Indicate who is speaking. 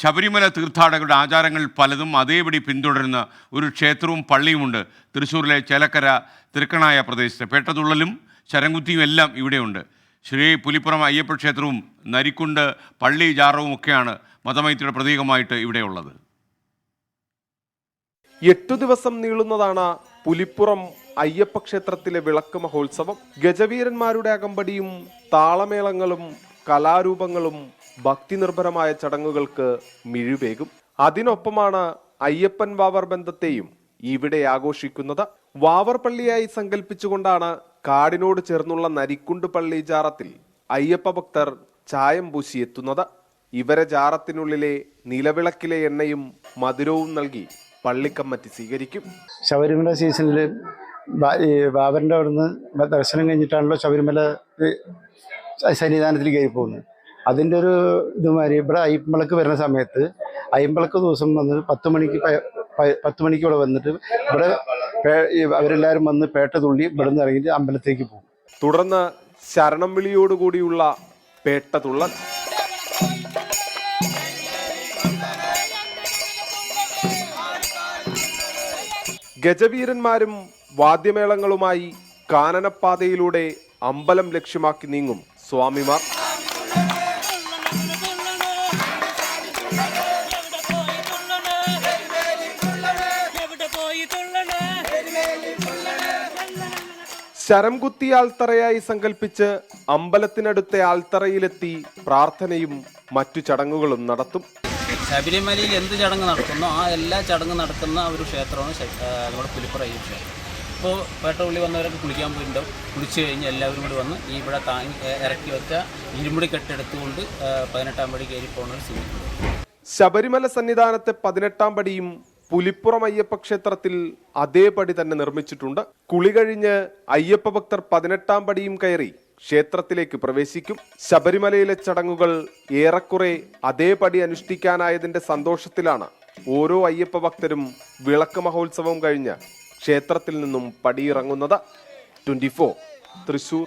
Speaker 1: ശബരിമല തീർത്ഥാടകരുടെ ആചാരങ്ങൾ പലതും അതേപടി പിന്തുടരുന്ന ഒരു ക്ഷേത്രവും പള്ളിയുമുണ്ട്. തൃശ്ശൂരിലെ ചേലക്കര തിരുക്കണായ പ്രദേശത്ത്. പേട്ടതുള്ളലും ശരംകുത്തിയും എല്ലാം ഇവിടെയുണ്ട്. ശ്രീ പുലിപ്പുറം അയ്യപ്പ ക്ഷേത്രവും നരിക്കുണ്ട് പള്ളി ജാറവും ഒക്കെയാണ് മതമൈത്രിയുടെ പ്രതീകമായിട്ട് ഇവിടെയുള്ളത്.
Speaker 2: എട്ടു ദിവസം നീളുന്നതാണ് പുലിപ്പുറം അയ്യപ്പ ക്ഷേത്രത്തിലെ വിളക്ക് മഹോത്സവം. ഗജവീരന്മാരുടെ അകമ്പടിയും താളമേളങ്ങളും കലാരൂപങ്ങളും ഭക്തിനിർഭരമായ ചടങ്ങുകൾക്ക് മിഴിവേകും. അതിനൊപ്പമാണ് അയ്യപ്പൻ വാവർ ബന്ധത്തെയും ഇവിടെ ആഘോഷിക്കുന്നത്. വാവർ പള്ളിയായി സങ്കല്പിച്ചുകൊണ്ടാണ് കാടിനോട് ചേർന്നുള്ള നരിക്കുണ്ട് പള്ളി ജാറത്തിൽ അയ്യപ്പ ഭക്തർ ചായം പൂശി എത്തുന്നത്. ഇവരെ ജാറത്തിനുള്ളിലെ നിലവിളക്കിലെ എണ്ണയും മധുരവും നൽകി പള്ളിക്കമ്മറ്റി സ്വീകരിക്കും.
Speaker 3: ശബരിമല സീസണിൽ ബാബറിന്റെ അവിടുന്ന് ദർശനം കഴിഞ്ഞിട്ടാണല്ലോ ശബരിമല സന്നിധാനത്തിൽ കയറി പോകുന്നത് അതിന്റെ ഒരു ഇതുമാതിരി ഇവിടെ അയ്യമ്പളക്ക് വരുന്ന സമയത്ത് അയ്യമ്പളക്ക് ദിവസം വന്ന് പത്ത് മണിക്ക് പത്ത് മണിക്ക് ഇവിടെ വന്നിട്ട് ഇവിടെ അവരെല്ലാവരും വന്ന് പേട്ട തുള്ളി ഇവിടെ നിന്ന് ഇറങ്ങിയിട്ട് അമ്പലത്തേക്ക് പോകും.
Speaker 2: തുടർന്ന് ശരണം വിളിയോടുകൂടിയുള്ള പേട്ട തുള്ളൽ. ഗജവീരന്മാരും വാദ്യമേളങ്ങളുമായി കാനനപ്പാതയിലൂടെ അമ്പലം ലക്ഷ്യമാക്കി നീങ്ങും സ്വാമിമാർ. ശരംകുത്തി ആൽത്തറയായി സങ്കല്പിച്ച് അമ്പലത്തിനടുത്തെ ആൽത്തറയിലെത്തി പ്രാർത്ഥനയും മറ്റു ചടങ്ങുകളും നടത്തും.
Speaker 4: ശബരിമലയിൽ എന്ത് ചടങ്ങ് നടക്കുന്നോ ആ എല്ലാ ചടങ്ങ് നടക്കുന്ന ഒരു ക്ഷേത്രമാണ് നമ്മുടെ പുലിപ്പുറ ഈ ക്ഷേത്രം. ഇപ്പോൾ പേട്ടപുള്ളി വന്നവരൊക്കെ കുളിക്കാൻ പോയിട്ടുണ്ടാവും കുളിച്ച് കഴിഞ്ഞ് എല്ലാവരും കൂടി വന്ന് ഈ ഇവിടെ താങ്ങി ഇറക്കി വെച്ച ഇരുമുടി കെട്ടെടുത്തുകൊണ്ട് പതിനെട്ടാം പടി കയറി പോകുന്ന ഒരു സ്ഥിതി
Speaker 2: ശബരിമല സന്നിധാനത്തെ പതിനെട്ടാം പടിയും പുലിപ്പുറം അയ്യപ്പ ക്ഷേത്രത്തിൽ അതേപടി തന്നെ നിർമ്മിച്ചിട്ടുണ്ട്. കുളി കഴിഞ്ഞ് അയ്യപ്പ ഭക്തർ പതിനെട്ടാം പടിയും കയറി ക്ഷേത്രത്തിലേക്ക് പ്രവേശിക്കും. ശബരിമലയിലെ ചടങ്ങുകൾ ഏറെക്കുറെ അതേപടി അനുഷ്ഠിക്കാനായതിന്റെ സന്തോഷത്തിലാണ് ഓരോ അയ്യപ്പ ഭക്തരും വിളക്ക് മഹോത്സവം കഴിഞ്ഞ് ക്ഷേത്രത്തിൽ നിന്നും പടിയിറങ്ങുന്നത്. ട്വന്റി തൃശൂർ.